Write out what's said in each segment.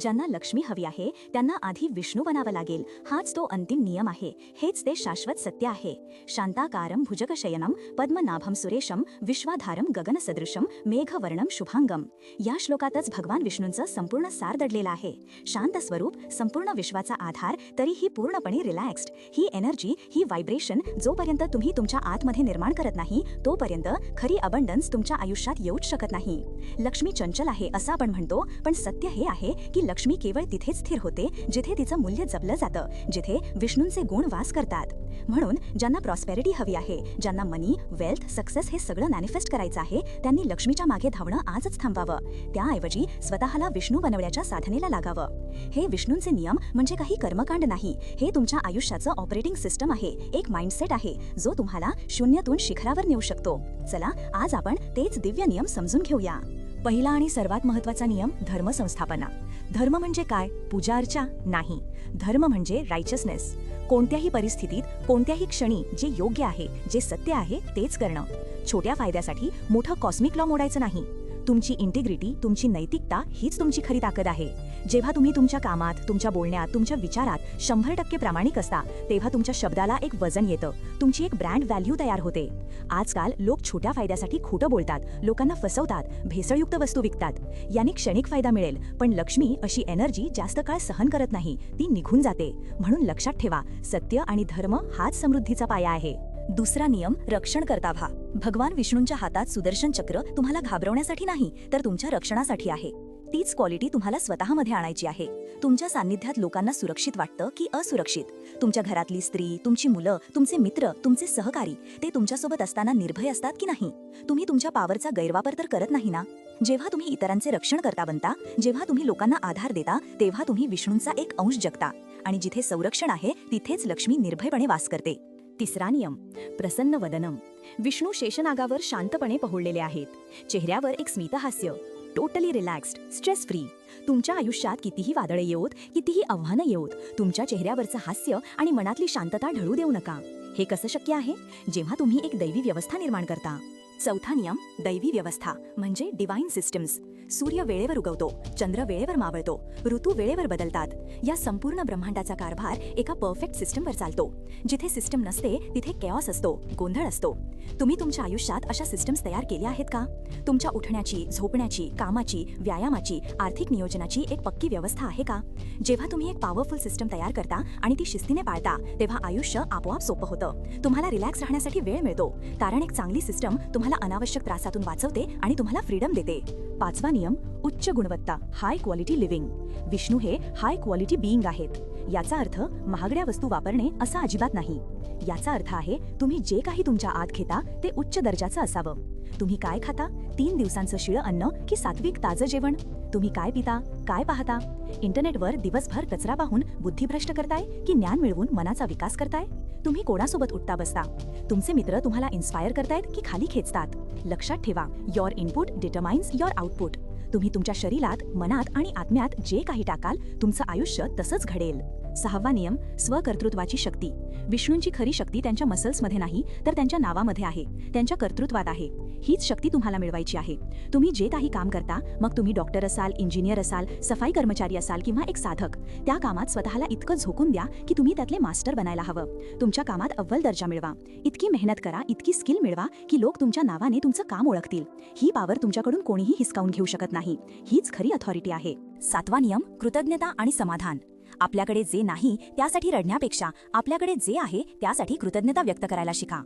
ज्यांना लक्ष्मी हवी आहे त्यांना आधी विष्णू बनावं लागेल. हाच तो अंतिम नियम आहे. हेच ते शाश्वत सत्य आहे. शांताकारं भुजगशयनम पद्मनाभं सुरेशम विश्वाधारम गगनसदृशं मेघवर्णम शुभांगम या श्लोकातच भगवान विष्णूंचं संपूर्ण सार दडलेलं आहे. शांत स्वरूप संपूर्ण विश्वाचा आधार तरीही पूर्णपणे रिलॅक्स्ड ही एनर्जी ही व्हायब्रेशन जोपर्यंत तुम्ही तुमच्या आतमध्ये निर्माण करत नाही तोपर्यंत खरी अबंडन्स तुमच्या आयुष्यात येऊच शकत नाही. लक्ष्मी चंचल आहे असं आपण म्हणतो पण सत्य हे आहे की लक्ष्मी केवळ तिथेच स्थिर होते जिथे तिचं मूल्य जपलं जातं जिथे विष्णूंचे गुण वास करतात. म्हणून ज्यांना प्रॉस्पेरिटी हवी आहे ज्यांना मनी वेल्थ सक्सेस हे सगळं मॅनिफेस्ट करायचं आहे त्यांनी लक्ष्मीच्या मागे धावणं आजच थांबावं. त्याऐवजी स्वतःला विष्णू बनवण्याच्या साधनेला लागावं. हे विष्णूंचे नियम म्हणजे काही कर्मकांड नाही. हे तुमच्या आयुष्याचं ऑपरेटिंग सिस्टम आहे. एक माइंडसेट आहे जो तुम्हाला शून्यातून शिखरावर नेऊ शकतो. चला आज आपण तेच दिव्य नियम समजून घेऊया. पहिला आणि सर्वात महत्त्वाचा नियम धर्मसंस्थापना. धर्म म्हणजे काय? पूजा अर्चा? नाही. धर्म म्हणजे रायचसनेस कोणत्याही परिस्थितीत कोणत्याही क्षणी जे योग्य आहे जे सत्य आहे तेच करणं. छोट्या फायद्यासाठी मोठं कॉस्मिक लॉ मोडायचं नाही. तुमची इंटिग्रिटी तुमची नैतिकता हीच तुमची खरी ताकद आहे. जेव्हा तुम्ही तुमच्या कामात तुमच्या बोलण्यात तुमच्या विचारात शंभर टक्के प्रामाणिक असता तेव्हा तुमच्या शब्दाला एक वजन येतं. तुमची एक ब्रँड व्हॅल्यू तयार होते. आजकाल लोक छोट्या फायद्यासाठी खोटं बोलतात लोकांना फसवतात भेसळयुक्त वस्तू विकतात. याने क्षणिक फायदा मिळेल पण लक्ष्मी अशी एनर्जी जास्त काळ सहन करत नाही ती निघून जाते. म्हणून लक्षात ठेवा सत्य आणि धर्म हाच समृद्धीचा पाया आहे. दुसरा नियम रक्षण करता व्हा. भगवान विष्णूंच्या हातात सुदर्शन चक्र तुम्हाला घाबरवण्यासाठी नाही तर तुमच्या रक्षणासाठी आहे. तीच क्वालिटी तुम्हाला स्वतःमध्ये आणायची आहे. तुमच्या सान्निध्यात लोकांना सुरक्षित वाटतं की असुरक्षित? तुमच्या घरातली स्त्री तुमची मुलं तुमचे मित्र तुमचे सहकारी ते तुमच्यासोबत असताना निर्भय असतात की नाही? तुम्ही तुमच्या पावरचा गैरवापर तर करत नाही ना? जेव्हा तुम्ही इतरांचे रक्षण करता बनता जेव्हा तुम्ही लोकांना आधार देता तेव्हा तुम्ही विष्णूंचा एक अंश जगता. आणि जिथे संरक्षण आहे तिथेच लक्ष्मी निर्भयपणे वास करते. तिसरा नियम प्रसन्न वदनम. विष्णू शेषनागावर शांतपणे पहुडलेले आहेत. चेहऱ्यावर एक स्मितहास्य टोटली रिलॅक्स्ड स्ट्रेस फ्री तुमच्या आयुष्यात कितीही वादळे येऊत कितीही आव्हानं येऊत तुमच्या चेहऱ्यावरचं हास्य आणि मनातली शांतता ढळू देऊ नका. हे कसं शक्य आहे? जेव्हा तुम्ही एक दैवी व्यवस्था निर्माण करता. चौथा नियम दैवी व्यवस्था म्हणजे डिवाइन सिस्टम्स सूर्य वेळेवर उगवतो चंद्र वेळेवर मावळतो ऋतू वेळेवर बदलतात. या संपूर्ण ब्रह्मांडाचा कारभार एका परफेक्ट सिस्टमवर चालतो. जिथे सिस्टम नसते तिथे केऑस असतो गोंधळ असतो. तुम्ही तुमच्या आयुष्यात अशा सिस्टम्स तयार केल्या आहेत का? तुमच्या उठण्याची झोपण्याची कामाची व्यायामाची आर्थिक नियोजनाची एक पक्की व्यवस्था आहे का? जेव्हा तुम्ही एक पॉवरफुल सिस्टम तयार करता आणि ती शिस्तीने पाळता तेव्हा आयुष्य आपोआप सोपं होतं. तुम्हाला रिलॅक्स राहण्यासाठी वेळ मिळतो. कारण एक चांगली सिस्टम तुम्हाला अनावश्यक त्रासातून वाचवते आणि तुम्हाला फ्रीडम देते. पाचवा नियम उच्च गुणवत्ता हाय क्वालिटी लिव्हिंग विष्णू हे हाय क्वालिटी बीइंग आहेत. याचा अर्थ महागड्या वस्तू वापरणे असा अजिबात नाही. याचा अर्थ आहे तुम्ही जे काही तुमच्या आत घेता ते उच्च दर्जाचं असावं. तुम्ही काय खाता? तीन दिवसांचं शिळं अन्न की सात्विक ताजं जेवण? तुम्ही काय पिता? काय पाहता? इंटरनेटवर दिवसभर कचरा पाहून बुद्धिभ्रष्ट करताय की ज्ञान मिळवून मनाचा विकास करताय? तुम्ही कोणासोबत उठता बसता? तुमचे मित्र तुम्हाला इन्स्पायर करतायत की खाली खेचतात? लक्षात ठेवा your input determines your output तुम्ही तुमच्या शरीरात मनात आणि आत्म्यात जे काही टाकाल तुमचं आयुष्य तसंच घडेल. सहावा नियम स्वकर्तृत्वाची शक्ती. विष्णूंची खरी शक्ती त्यांच्या मसल्समध्ये नाही तर त्यांच्या नावामध्ये आहे. त्यांच्या कर्तृत्वात आहे. हीच शक्ती तुम्हाला मिळवायची आहे. तुम्ही जे काही काम करता मग तुम्ही डॉक्टर असाल इंजिनियर असाल सफाई कर्मचारी असाल किंवा एक साधक त्या कामात स्वतःला इतकं झोकून द्या की तुम्ही त्यातले मास्टर बनायला हवं. तुमच्या कामात अव्वल दर्जा मिळवा. इतकी मेहनत करा इतकी स्किल मिळवा की लोक तुमच्या नावाने तुमचं काम ओळखतील. ही पावर तुमच्याकडून कोणीही हिसकावून घेऊ शकत नाही. हीच खरी अथॉरिटी आहे. सातवा नियम कृतज्ञता आणि समाधान. आपल्याकडे जे नाही त्यासाठी रडण्यापेक्षा आपल्याकडे जे आहे त्यासाठी कृतज्ञता व्यक्त करायला शिका.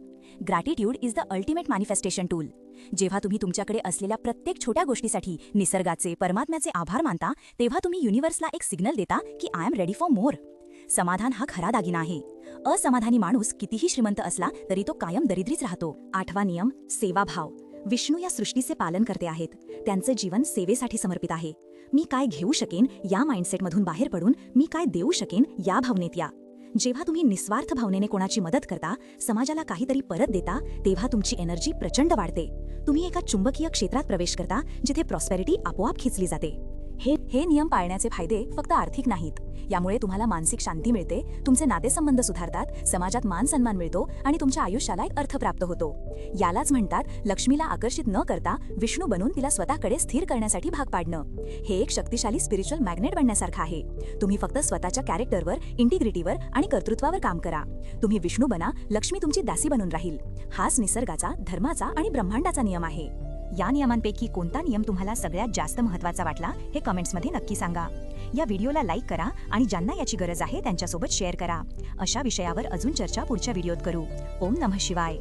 Gratitude is the ultimate manifestation tool जेव्हा तुम्ही तुमच्याकडे असलेल्या प्रत्येक छोट्या गोष्टीसाठी निसर्गाचे परमात्म्याचे आभार मानता तेव्हा तुम्ही युनिव्हर्सला एक सिग्नल देता की I am ready for more समाधान हा खरा दागिना आहे. असमाधानी माणूस कितीही श्रीमंत असला तरी तो कायम दरिद्रीच राहतो. आठवा नियम सेवाभाव. विष्णू या सृष्टीचे पालन करते आहेत. त्यांचे जीवन सेवेसाठी समर्पित आहे. मी काय घेऊ शकेन या माइंडसेटमधून बाहेर पडून? मी काय देऊ शकेन या भावनेत या? जेव्हा तुम्ही निस्वार्थ भावनेने कोणाची मदत करता समाजाला काहीतरी परत देता तेव्हा तुमची एनर्जी प्रचंड वाढते. तुम्ही एका चुंबकीय क्षेत्रात प्रवेश करता जिथे प्रॉस्पेरिटी आपोआप खेचली जाते. हे हे नियम पाळण्याचे फायदे फक्त आर्थिक नाहीत. यामुळे तुम्हाला मानसिक शांती मिळते तुमचे नातेसंबंध सुधारतात समाजात मान सन्मान मिळतो आणि तुमच्या आयुष्याला एक अर्थ प्राप्त होतो. यालाच म्हणतात लक्ष्मीला आकर्षित न करता विष्णू बनून तिला स्वतःकडे स्थिर करण्यासाठी भाग पाडणं. हे एक शक्तिशाली स्पिरिच्युअल मॅग्नेट बनण्यासारखं आहे. तुम्ही फक्त स्वतःच्या कॅरेक्टरवर इंटिग्रिटीवर आणि कर्तृत्वावर काम करा. तुम्ही विष्णू बना लक्ष्मी तुमची दासी बनून राहील. हाच निसर्गाचा धर्माचा आणि ब्रह्मांडाचा नियम आहे. या नियमांपैकी कोणता नियम तुम्हाला सगळ्यात जास्त महत्त्वाचा वाटला हे कमेंट्समध्ये नक्की सांगा. या व्हिडिओला लाईक करा आणि ज्यांना याची गरज आहे त्यांच्यासोबत शेअर करा. अशा विषयावर अजून चर्चा पुढच्या व्हिडिओत करू. ओम नमः शिवाय.